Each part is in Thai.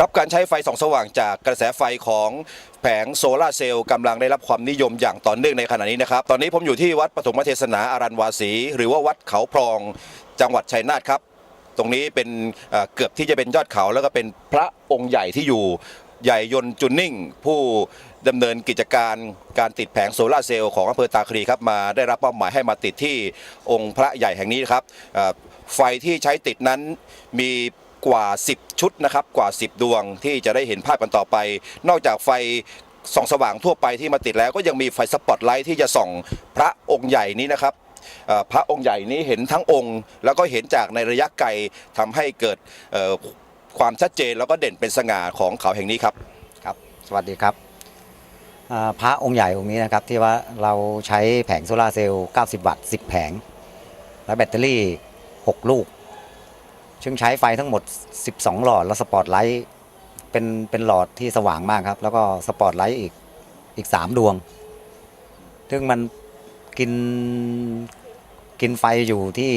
ครับการใช้ไฟส่องสว่างจากกระแสไฟของแผงโซลาเซลล์กำลังได้รับความนิยมอย่างต่อเนื่องในขณะนี้นะครับ ตอนนี้ผมอยู่ที่วัดปฐมเทศนาอารันวาสี หรือว่าวัดเขาพรองจังหวัดชัยนาทครับ ตรงนี้เป็นเกือบที่จะเป็นยอดเขาแล้วก็เป็นพระองค์ใหญ่ที่อยู่ใหญ่ยนจุนนิ่ง ผู้ดำเนินกิจการการติดแผงโซลาเซลล์ของอำเภอตาคลีครับมาได้รับมอบหมายให้มาติดที่องค์พระใหญ่แห่งนี้ครับไฟที่ใช้ติดนั้นมี กว่า 10 ชุดนะครับกว่า 10 ดวงที่จะได้เห็นภาพกันต่อไป นอกจากไฟส่องสว่างทั่วไปที่มาติดแล้วก็ยังมีไฟสปอตไลท์ที่จะส่องพระองค์ใหญ่นี้นะครับพระองค์ใหญ่นี้เห็นทั้งองค์ แล้วก็เห็นจากในระยะไกลทำให้เกิดความชัดเจนแล้วก็เด่นเป็นสง่าของเขาแห่งนี้ครับครับ สวัสดีครับพระองค์ใหญ่องค์นี้นะครับที่ว่าเราใช้แผงโซลาร์เซลล์ 90 วัตต์ 10 แผง และแบตเตอรี่ 6 ลูก ซึ่งใช้ไฟทั้งหมด 12 หลอด แล้วสปอตไลท์เป็นเป็นหลอดที่สว่างมากครับ แล้วก็สปอตไลท์อีกอีก 3 ดวง ซึ่งมันกินกินไฟอยู่ที่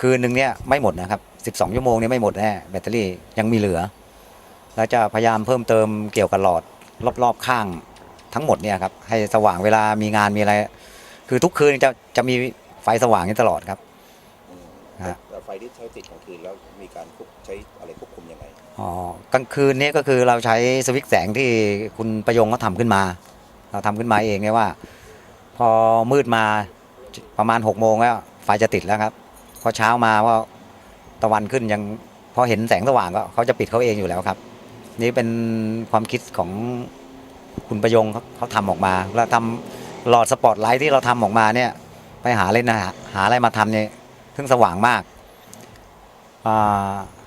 คืนหนึ่งเนี่ยไม่หมดนะครับ 12 ชั่วโมงเนี่ยไม่หมดแน่แบตเตอรี่ยังมีเหลือ แล้วจะพยายามเพิ่มเติมเกี่ยวกับหลอดรอบๆข้างทั้งหมดเนี่ยครับให้สว่างเวลามีงานมีอะไร คือทุกคืนจะจะมีไฟสว่างนี้ตลอดครับ ฟที่ใช้ติดกลางคืนแล้วมีการใช้อะไรควบคุมยังไง อ๋อกลางคืนนี้ก็คือเราใช้สวิตช์แสงที่คุณประยงเขาทำขึ้นมา เราทำขึ้นมาเองเนี่ยว่า พอมืดมาประมาณ6กโมงแล้วไฟจะติดแล้วครับ พอเช้ามาว่าตะวันขึ้นยังพอเห็นแสงสว่างก็เขาจะปิดเขาเองอยู่แล้วครับ นี่เป็นความคิดของคุณประยงเขาเขาทำออกมาแล้วทำหลอดสปอตไลท์ที่เราทำออกมาเนี่ยไปหาเล่นนะหาอะไรมาทำเนี่ยซึ่งสว่างมาก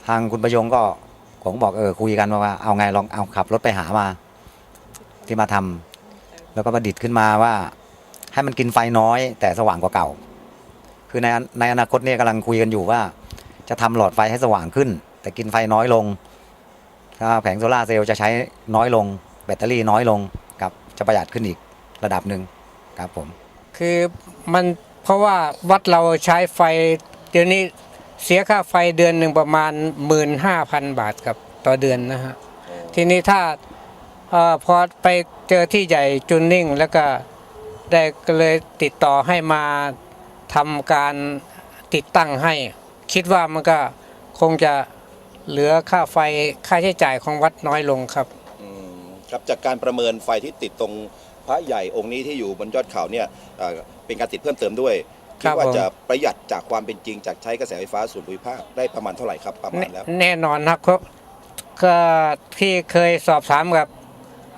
ทางคุณประยงก็ผมบอกเออคุยกันว่าเอาไงลองเอาขับรถไปหามา ที่มาทำแล้วก็ประดิษฐ์ขึ้นมาว่า ให้มันกินไฟน้อย แต่สว่างกว่าเก่า คือในในอนาคตเนี่ยกำลังคุยกันอยู่ว่า จะทำหลอดไฟให้สว่างขึ้น แต่กินไฟน้อยลง ถ้าแผงโซลาเซลล์จะใช้น้อยลง แบตเตอรี่น้อยลงกับจะประหยัดขึ้นอีกระดับหนึ่งครับผม คือมันเพราะว่าวัดเราใช้ไฟเดี๋ยวนี้ เสียค่าไฟเดือนหนึ่งประมาณ 15,000 บาทครับต่อเดือนนะฮะทีนี้ถ้าเออพอไปเจอที่ใหญ่จุนนิ่ง แล้วก็ได้ก็เลยติดต่อให้มาทำการติดตั้งให้ คิดว่ามันก็คงจะเหลือค่าไฟค่าใช้จ่ายของวัดน้อยลงครับอืมครับจากการประเมินไฟที่ติดตรงพระใหญ่องค์นี้ที่อยู่บนยอดเขาเนี่ยเอ่อเป็นการติดเพิ่มเติมด้วย ครัคิดบว่าผมจะประหยัดจากความเป็นจริง จากใช้กระแสไฟฟ้าส่วนภูมิภาคได้ประมาณเท่าไหร่ครับประมาณแล้วแน่แน่นอนนะครับก็ที่เคยสอบถามกับ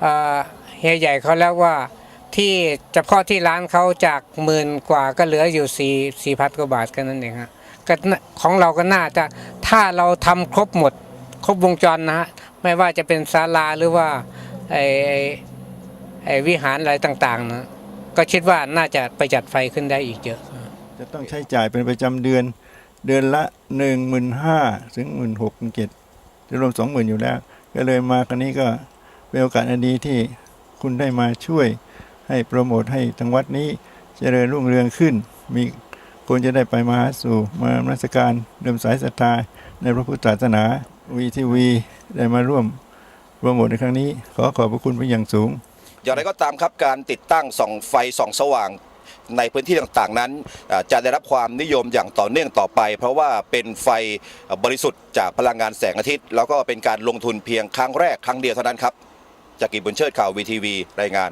เอ่อเฮียใหญ่เขาแล้วว่าที่เฉพาะที่ร้านเขาจากหมื่นกว่าก็เหลืออยู่สี่สี่พันกว่าบาทกันนั่นเองฮะก็น่าของเราก็น่าจะถ้าเราทำครบหมด ครบวงจรนะฮะไม่ว่าจะเป็นศาลาหรือว่าไอ้ไอ้ไอ้วิหารอะไรต่างๆนะก็คิดว่าน่าจะประหยัดไฟขึ้นได้อีกเยอะ จะต้องใช้จ่ายเป็นประจำเดือน เดือนละหนึ่งหมื่นห้าถึงหมื่นหกเจ็ดจะรวมสองหมื่นอยู่แล้ว ก็เลยมาครั้นี้ก็เป็นโอกาสอันดีที่คุณได้มาช่วยให้โปรโมทให้ทางวัดนี้เจริญรุ่งเรืองขึ้น มีคนจะได้ไปมาหาสู่มานมัสการเดิมสายศรัทธาในพระพุทธศาสนาวีทีวีได้มาร่วมโปรโมทในครั้งนี้ ขอขอบพระคุณเป็นอย่างสูง อย่างไรก็ตามครับการติดตั้งส่องไฟส่องสว่าง ในพื้นที่ต่างๆนั้นจะได้รับความนิยมอย่างต่อเนื่องต่อไป เพราะว่าเป็นไฟบริสุทธิ์จากพลังงานแสงอาทิตย์ แล้วก็เป็นการลงทุนเพียงครั้งแรกครั้งเดียวเท่านั้นครับจากกิจบุญเชิดข่าววีทีวีรายงาน